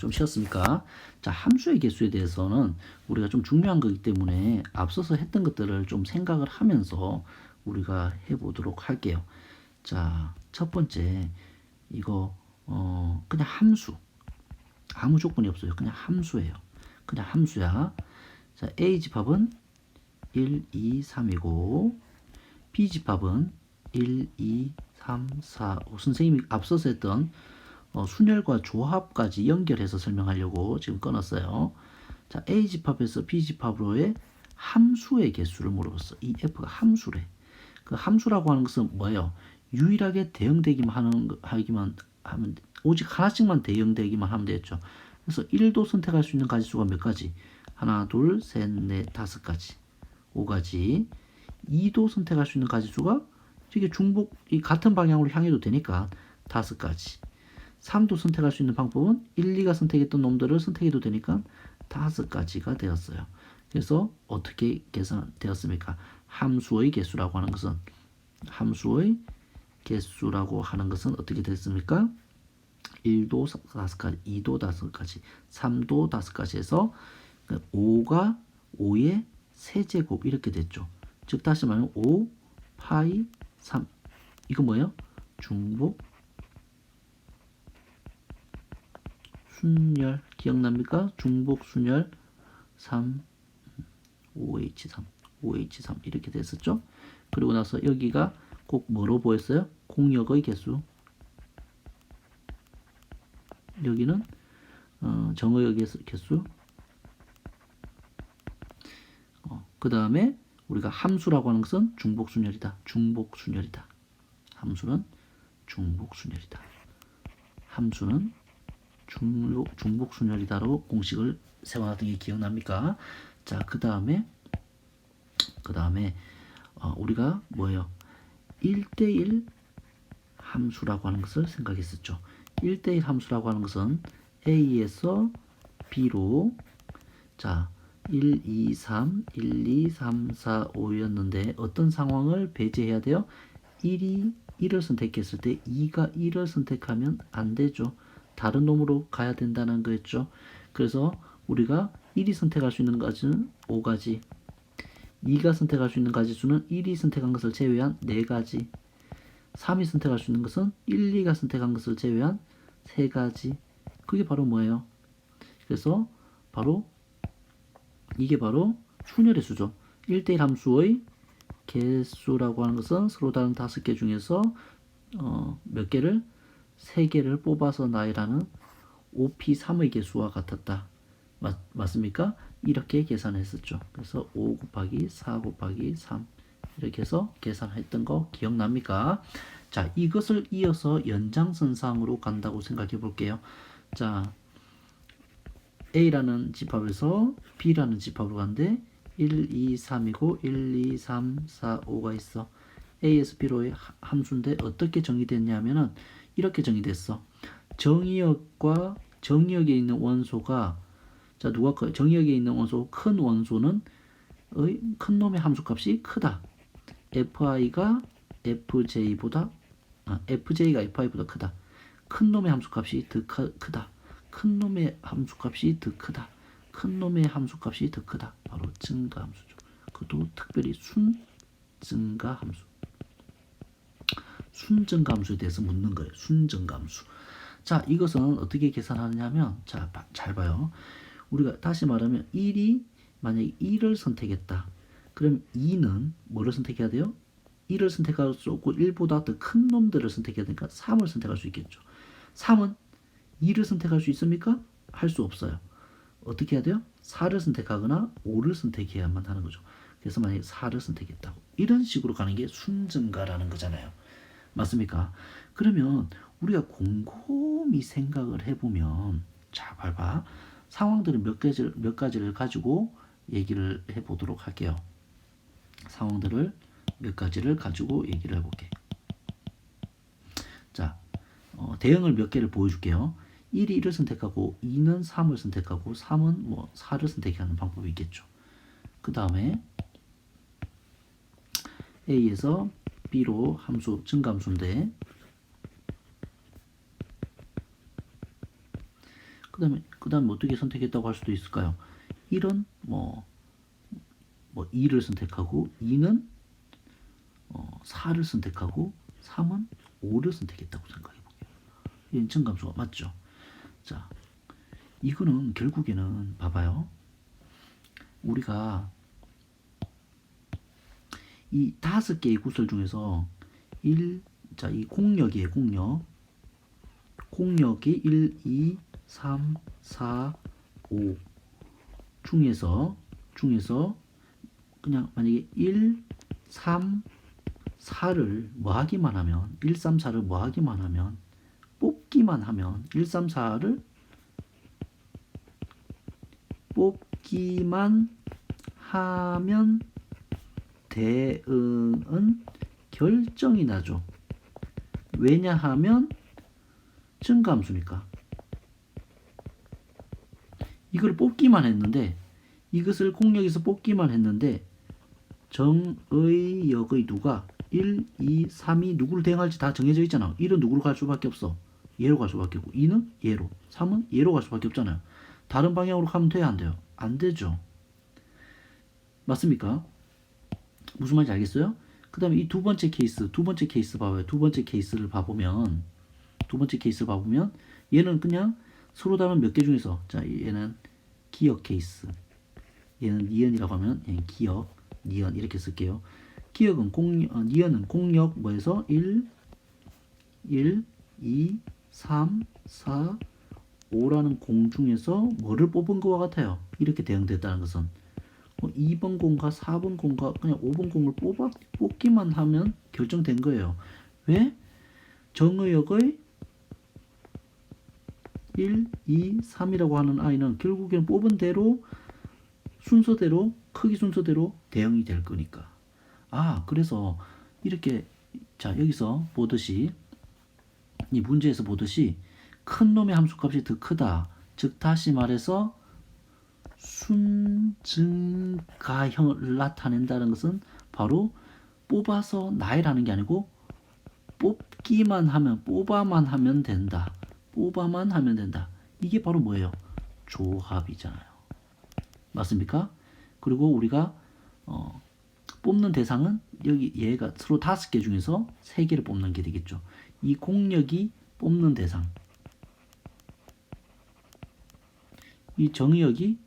좀 쉬었습니까? 자, 함수의 개수에 대해서는 우리가 좀 중요한 거기 때문에 앞서서 했던 것들을 좀 생각을 하면서 우리가 해보도록 할게요. 자, 첫 번째 이거 어 그냥 함수 아무 조건이 없어요. 그냥 함수예요. 그냥 함수야. 자, A 집합은 1, 2, 3이고 B 집합은 1, 2, 3, 4, 5. 선생님이 앞서서 했던 어, 순열과 조합까지 연결해서 설명하려고 지금 끊었어요. 자, A 집합에서 B 집합으로의 함수의 개수를 물어봤어. 이 F가 함수래. 그 함수라고 하는 것은 뭐예요? 유일하게 대응되기만 하는 거- 하기만 하면 돼. 오직 하나씩만 대응되기만 하면 되겠죠. 그래서 1도 선택할 수 있는 가지수가 몇 가지? 하나, 둘, 셋, 넷, 다섯 가지. 5가지. 2도 선택할 수 있는 가지수가 이게 중복 이 같은 방향으로 향해도 되니까 다섯 가지. 3도 선택할 수 있는 방법은 1, 2가 선택했던 놈들을 선택해도 되니까 다섯 가지가 되었어요. 그래서 어떻게 계산되었습니까? 함수의 개수라고 하는 것은 함수의 개수라고 하는 것은 어떻게 됐습니까? 1도 다섯 가지, 2도 다섯 가지, 3도 다섯 가지에서 5가 5의 세제곱 이렇게 됐죠. 즉 다시 말하면 5 파이 3 이거 뭐예요? 중복 순열 기억납니까? 중복 순열 3 5H3 5H3 이렇게 됐었죠. 그리고 나서 여기가 꼭 뭐로 보였어요? 공역의 개수 여기는 어, 정의의 개수 어, 그 다음에 우리가 함수라고 하는 것은 중복순열이다. 중복순열이다. 함수는 중복순열이다. 함수는 중복, 중복 순열이다로 공식을 세워놨던 게 기억납니까? 자, 그 다음에 그 다음에 어, 우리가 뭐예요? 1대1 함수라고 하는 것을 생각했었죠. 1대1 함수라고 하는 것은 A에서 B로 자 1, 2, 3, 1, 2, 3, 4, 5였는데 어떤 상황을 배제해야 돼요? 1이 1을 선택했을 때 2가 1을 선택하면 안 되죠. 다른 놈으로 가야 된다는 거였죠. 그래서 우리가 1이 선택할 수 있는 가지는 5가지 2가 선택할 수 있는 가지수는 1이 선택한 것을 제외한 4가지 3이 선택할 수 있는 것은 1, 2가 선택한 것을 제외한 3가지 그게 바로 뭐예요? 그래서 바로 이게 바로 순열의 수죠. 1대1 함수의 개수라고 하는 것은 서로 다른 다섯 개 중에서 어, 몇 개를 세 개를 뽑아서 나열하는 5p3의 개수와 같았다. 맞, 맞습니까? 이렇게 계산했었죠. 그래서 5 곱하기 4 곱하기 3 이렇게 해서 계산했던 거 기억납니까? 자, 이것을 이어서 연장선상으로 간다고 생각해 볼게요. 자, A라는 집합에서 B라는 집합으로 가는데 1, 2, 3이고 1, 2, 3, 4, 5가 있어. 하- 함수인데 어떻게 정의됐냐면은 이렇게 정의됐어. 정의역과 정의역에 있는 원소가 자 누가 커? 정의역에 있는 원소 큰 원소는 의, 큰 놈의 함수값이 크다. FI가 FJ보다 아, FJ가 FI보다 크다. 큰 놈의 함수값이 더 크, 크다. 큰 놈의 함수값이 더 크다. 큰 놈의 함수값이 더 크다. 바로 증가 함수죠. 그것도 특별히 순 증가 함수. 순증가 함수에 대해서 묻는 거예요. 순증가 함수. 자, 이것은 어떻게 계산하느냐면 자, 봐- 잘 봐요. 우리가 다시 말하면 1이 만약에 1을 선택했다. 그럼 2는 뭐를 선택해야 돼요? 1을 선택할 수 없고 1보다 더 큰 놈들을 선택해야 되니까 3을 선택할 수 있겠죠. 3은 2를 선택할 수 있습니까? 할 수 없어요. 어떻게 해야 돼요? 4를 선택하거나 5를 선택해야만 하는 거죠. 그래서 만약에 4를 선택했다고 이런 식으로 가는 게 순증가라는 거잖아요. 맞습니까? 그러면 우리가 곰곰이 생각을 해보면 자, 봐봐. 상황들을 몇 가지를, 몇 가지를 가지고 얘기를 해보도록 할게요. 상황들을 몇 가지를 가지고 얘기를 해볼게. 자, 어, 대응을 몇 개를 보여줄게요. 1이 1을 선택하고 2는 3을 선택하고 3은 뭐 4를 선택하는 방법이 있겠죠. 그 다음에 A에서 B로 함수 증감수인데 그 그다음에 그 다음에 어떻게 선택했다고 할 수도 있을까요? 1은 뭐, 뭐 2를 선택하고 2는 어, 4를 선택하고 3은 5를 선택했다고 생각해 볼게요. 이건 증감수가 맞죠? 자, 이거는 결국에는 봐봐요. 우리가 이 다섯 개의 구설 중에서 1, 자, 이 공역이에요, 공역. 공역이 1, 2, 3, 4, 5 중에서 중에서 그냥 만약에 1, 3, 4를 뭐 하기만 하면 1, 3, 4를 뭐 하기만 하면 뽑기만 하면 1, 3, 4를 뽑기만 하면 대응은 결정이 나죠. 왜냐하면 증감수니까. 이걸 뽑기만 했는데 이것을 공역에서 뽑기만 했는데 정의 역의 누가 1, 2, 3이 누구를 대응할지 다 정해져 있잖아. 1은 누구로 갈 수밖에 없어. 얘로 갈 수밖에 없고 2는 얘로 3은 얘로 갈 수밖에 없잖아요. 다른 방향으로 가면 돼요 안 돼요? 안 되죠. 맞습니까? 무슨 말인지 알겠어요? 그 다음에 이 두 번째 케이스 두 번째 케이스 봐봐요. 두 번째 케이스를 봐보면 두 번째 케이스를 봐보면 얘는 그냥 서로 다른 몇 개 중에서 자 얘는 기억 케이스 얘는 니은이라고 하면 얘는 기억 니은 이렇게 쓸게요. 기억은 공 어, 니은은 공역 뭐에서 1 1 2 3 4 5라는 공 중에서 뭐를 뽑은 것과 같아요. 이렇게 대응됐다는 것은 어, 2번 공과 4번 공과 그냥 5번 공을 뽑아 뽑기만 하면 결정된 거예요. 왜? 정의역의 1, 2, 3이라고 하는 아이는 결국에는 뽑은 대로 순서대로 크기 순서대로 대응이 될 거니까. 아, 그래서 이렇게 자, 여기서 보듯이 이 문제에서 보듯이 큰 놈의 함수값이 더 크다. 즉 다시 말해서 순증가형을 나타낸다는 것은 바로 뽑아서 나이라는 게 아니고 뽑기만 하면 뽑아만 하면 된다. 뽑아만 하면 된다. 이게 바로 뭐예요? 조합이잖아요. 맞습니까? 그리고 우리가 어, 뽑는 대상은 여기 얘가 서로 다섯 개 중에서 세 개를 뽑는 게 되겠죠. 이 공력이 뽑는 대상. 이 정의역이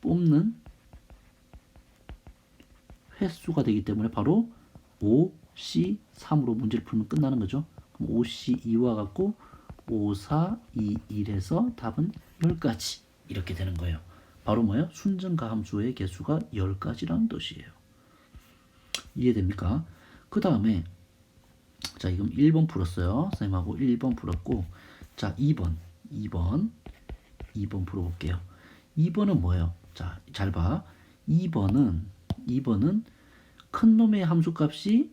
뽑는 횟수가 되기 때문에 바로 5C3으로 문제를 풀면 끝나는 거죠. 그럼 5C2와 같고 5, 4, 2, 1에서 답은 10가지 이렇게 되는 거예요. 바로 뭐예요? 순증가 함수의 개수가 10가지라는 뜻이에요. 이해됩니까? 그 다음에 자 이건 1번 풀었어요. 선생님하고 1번 풀었고 자 2번 2번 2번 풀어볼게요. 2번은 뭐예요? 자, 잘 봐. 2번은 2번은 큰 놈의 함수값이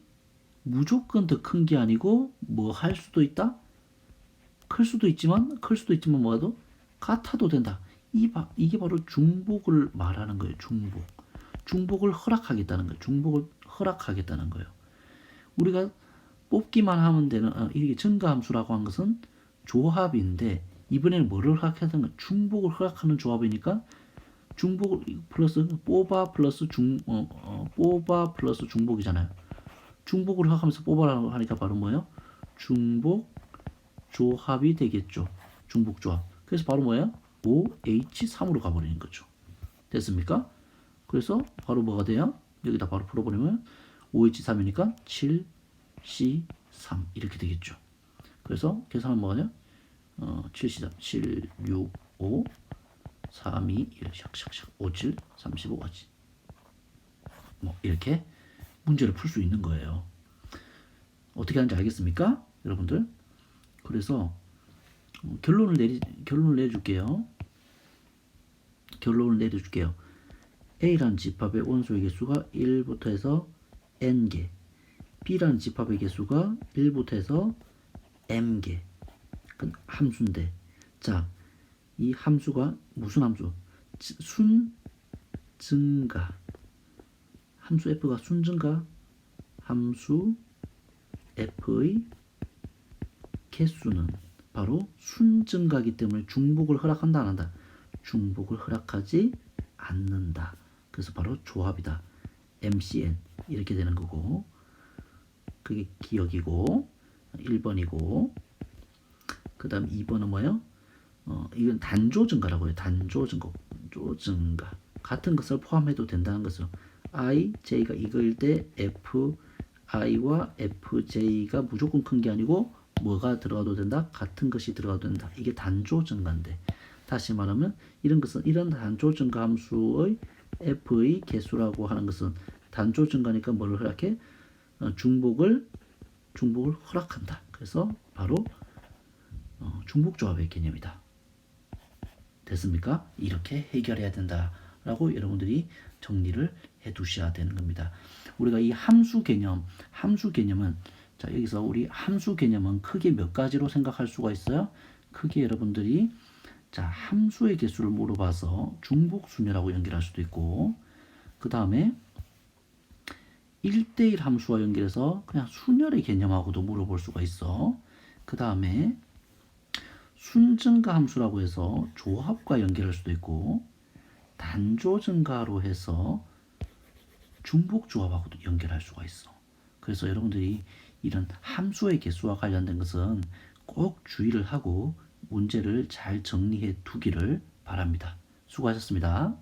무조건 더 큰 게 아니고 뭐 할 수도 있다? 클 수도 있지만 클 수도 있지만 뭐라도 같아도 된다. 이 바, 이게 바로 중복을 말하는 거예요. 중복. 중복을 허락하겠다는 거예요. 중복을 허락하겠다는 거예요. 우리가 뽑기만 하면 되는 어, 이게 증가함수라고 한 것은 조합인데 이번에는 뭐를 허락하는 거 중복을 허락하는 조합이니까 중복 플러스 뽑아 플러스 중 어, 어, 뽑아 플러스 중복이잖아요. 중복을 허락하면서 뽑아라고 하니까 바로 뭐예요? 중복 조합이 되겠죠. 중복 조합. 그래서 바로 뭐예요? OH3으로 가버리는 거죠. 됐습니까? 그래서 바로 뭐가 돼요? 여기다 바로 풀어버리면 OH3이니까 7C3 이렇게 되겠죠. 그래서 계산하면 뭐가 돼요? 어, 7C3, 7, 6, 5, 3, 2, 1, 샥샥샥, 5, 7, 35 까지. 뭐 이렇게 문제를 풀 수 있는 거예요. 어떻게 하는지 알겠습니까? 여러분들? 그래서 어, 결론을 내리 결론을 내줄게요. 결론을 내려줄게요. A라는 집합의 원소의 개수가 1부터 해서 n개, B라는 집합의 개수가 1부터 해서 m개. 그 함수인데, 자, 이 함수가 무슨 함수? 지- 순 증가. 함수 f가 순 증가. 함수 f의 개수는 바로 순 증가기 때문에 중복을 허락한다 안 한다. 중복을 허락하지 않는다. 그래서 바로 조합이다. MCN 이렇게 되는 거고 그게 기억이고 1번이고 그 다음 2번은 뭐예요? 어, 이건 단조 증가라고 해요. 단조 증가. 단조 증가. 같은 것을 포함해도 된다는 것을 I, J가 이거일 때 F, I와 FJ가 무조건 큰 게 아니고 뭐가 들어가도 된다? 같은 것이 들어가도 된다. 이게 단조 증가인데 다시 말하면 이런 것은 이런 단조 증가 함수의 F의 개수라고 하는 것은 단조 증가니까 뭘 허락해? 어, 중복을 중복을 허락한다. 그래서 바로 어, 중복 조합의 개념이다. 됐습니까? 이렇게 해결해야 된다라고 여러분들이 정리를 해 두셔야 되는 겁니다. 우리가 이 함수 개념, 함수 개념은 자, 여기서 우리 함수 개념은 크게 몇 가지로 생각할 수가 있어요? 크게 여러분들이 자, 함수의 개수를 물어봐서 중복 순열하고 연결할 수도 있고 그 다음에 1대1 함수와 연결해서 그냥 순열의 개념하고도 물어볼 수가 있어. 그 다음에 순증가 함수라고 해서 조합과 연결할 수도 있고 단조 증가로 해서 중복 조합하고도 연결할 수가 있어. 그래서 여러분들이 이런 함수의 개수와 관련된 것은 꼭 주의를 하고 문제를 잘 정리해 두기를 바랍니다. 수고하셨습니다.